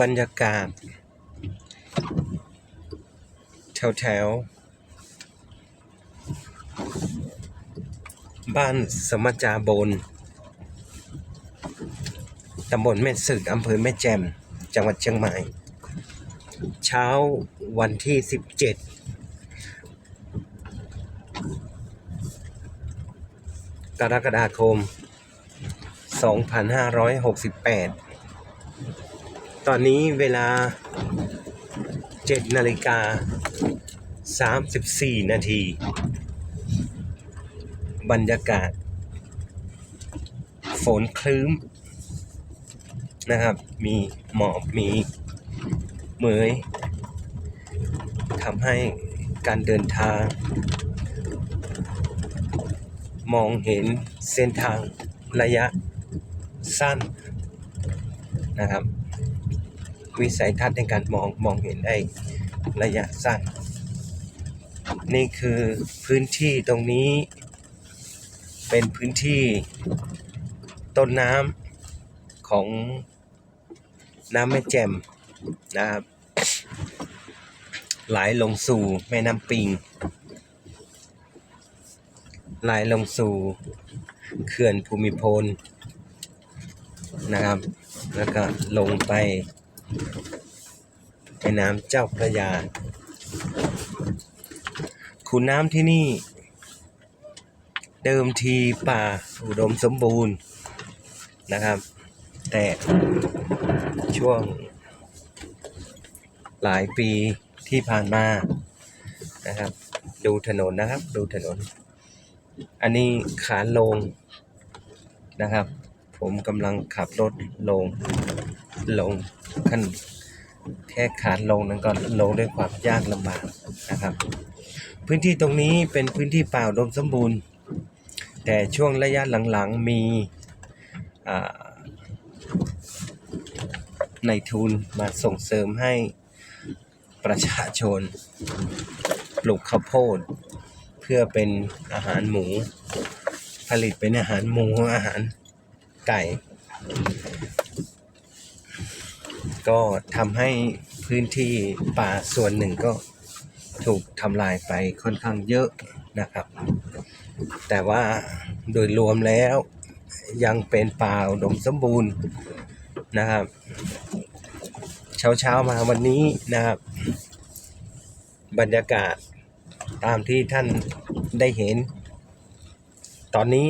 บรรยากาศ แถวแถวๆบ้านสมจาบนตำบลแม่สึกอำเภอแม่แจ่ม จังหวัดเชียงใหม่ เช้าวันที่ 17 กรกฎาคม 2568 ตอนนี้เวลา 7 นาฬิกา 34 นาที บรรยากาศ ฝนคลื้มนะครับ มีหมอกมีเหมยทำให้การเดินทาง มองเห็นเส้นทางระยะ สั้นนะครับ วิสัยทัศน์ในการมองมองเห็นได้ระยะสั้น นี่คือพื้นที่ตรงนี้ เป็นพื้นที่ต้นน้ำของน้ำแม่แจ่มนะครับไหลลงสู่แม่น้ำปิงไหลลงสู่เขื่อนภูมิพล นะครับ แล้วก็ลงไปในน้ำเจ้าพระยาขุนน้ำที่นี่ เดิมทีป่าอุดมสมบูรณ์นะครับ แต่ช่วงหลายปีที่ผ่านมานะครับ ดูถนนนะครับ ดูถนน อันนี้ขาลงนะครับ ผมกำลังขับรถลงลงขั้นแค่ขาลงนั้นก็ลงด้วยความยากลำบากนะครับ พื้นที่ตรงนี้เป็นพื้นที่เปล่าดมสมบูรณ์ แต่ช่วงระยะหลังๆมีในทุนมาส่งเสริมให้ประชาชนปลูกข้าวโพด เพื่อเป็นอาหารหมู ผลิตเป็นอาหารหมูอาหาร ไก่ก็ทำให้พื้นที่ป่าส่วนหนึ่งก็ถูกทำลายไปค่อนข้างเยอะนะครับ แต่ว่าโดยรวมแล้วยังเป็นป่าอุดมสมบูรณ์นะครับ เช้าเช้าๆมาวันนี้นะครับ บรรยากาศตามที่ท่านได้เห็น ตอนนี้